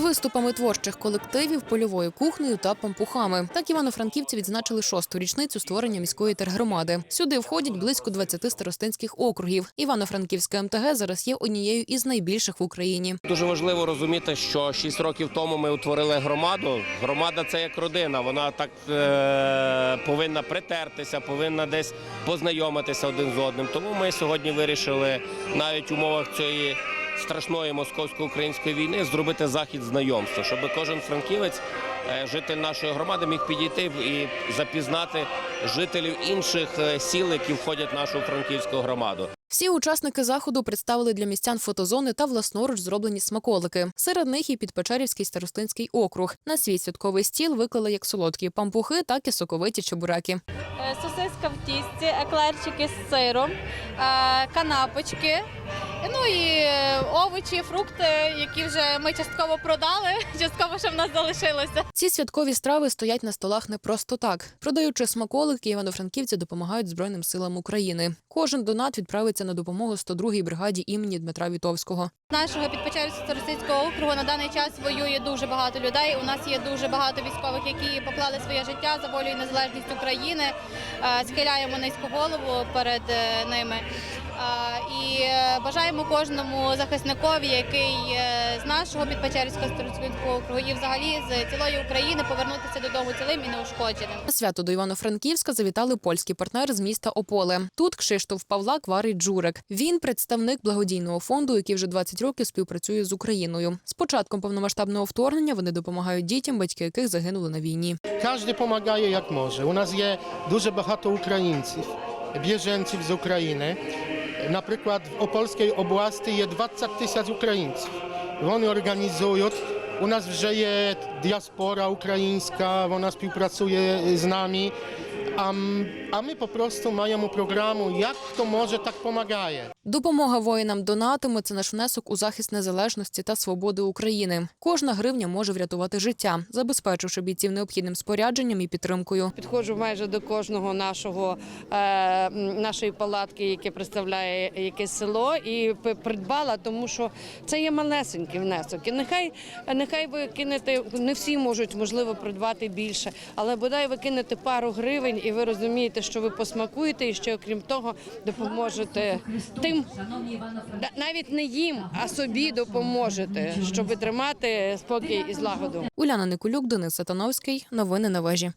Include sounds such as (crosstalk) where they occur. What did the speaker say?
виступами творчих колективів, польовою кухнею та пампухами. Так івано-франківці відзначили шосту річницю створення міської тергромади. Сюди входять близько 20 старостинських округів. Івано-Франківська МТГ зараз є однією із найбільших в Україні. Дуже важливо розуміти, що 6 років тому ми утворили громаду. Громада це як родина. Вона так е, повинна притертися, повинна десь познайомитися один з одним. Тому ми сьогодні вирішили навіть в умовах цієї страшної московсько-української війни зробити захід знайомства, щоб кожен франківець, е, житель нашої громади, міг підійти і запізнати жителів інших е, сіл, які входять в нашу франківську громаду. Всі учасники заходу представили для містян фотозони та власноруч зроблені смаколики. Серед них і Підпечерівський старостинський округ. На свій святковий стіл виклали як солодкі пампухи, так і соковиті чебуреки. Е, сосиска в тісті, еклерчики з сиром, канапочки. Ну і овочі, фрукти, які вже ми частково продали, (laughs) частково ще в нас залишилося. Ці святкові страви стоять на столах не просто так. Продаючи смаколики, івано-франківці допомагають Збройним силам України. Кожен донат відправиться на допомогу 102-й бригаді імені Дмитра Вітовського. З Нашого підпечерського старостинського округу на даний час воює дуже багато людей. У нас є дуже багато військових, які поклали своє життя за волю і незалежність України. Е, Схиляємо низьку голову перед е, ними. І е, бажаємо кожному захисникові, який е, з нашого підпечерського старостинського округу і взагалі з цілої України повернутися додому цілим і неушкодженим. На свято до Івано-Франківська завітали польські партнери з міста Ополе. Тут Кшиштоф Павлак варить Джурек. Він представник благодійного фонду, який вже 20 років співпрацює з Україною. З початком повномасштабного вторгнення вони допомагають дітям, батьки яких загинули на війні. Każdy pomagaje jak może. U nas є дуже багато українців, біженців з України. Наприклад, в Опольській області є 20 тисяч українців. Вони організують. У нас вже є діаспора українська, вона співпрацює з нами. А, а ми по prostu маємо програму, як хто може, так допомагає. Допомога воїнам донатами це наш внесок у захист незалежності та свободи України. Кожна гривня може врятувати життя, забезпечивши бійців необхідним спорядженням і підтримкою. Підходжу майже до кожного нашого е, нашої палатки, яке представляє якесь село, і придбала, тому що це є малесенький внесок. І нехай нехай ви кинете, не всі можуть можливо придбати більше, але бодай ви кинете пару гривень, і ви розумієте, що ви посмакуєте, і ще окрім того допоможете тим, навіть не їм, а собі допоможете, щоб тримати спокій і злагоду. Уляна Никулюк, Денис Сатановський. Новини на вежі.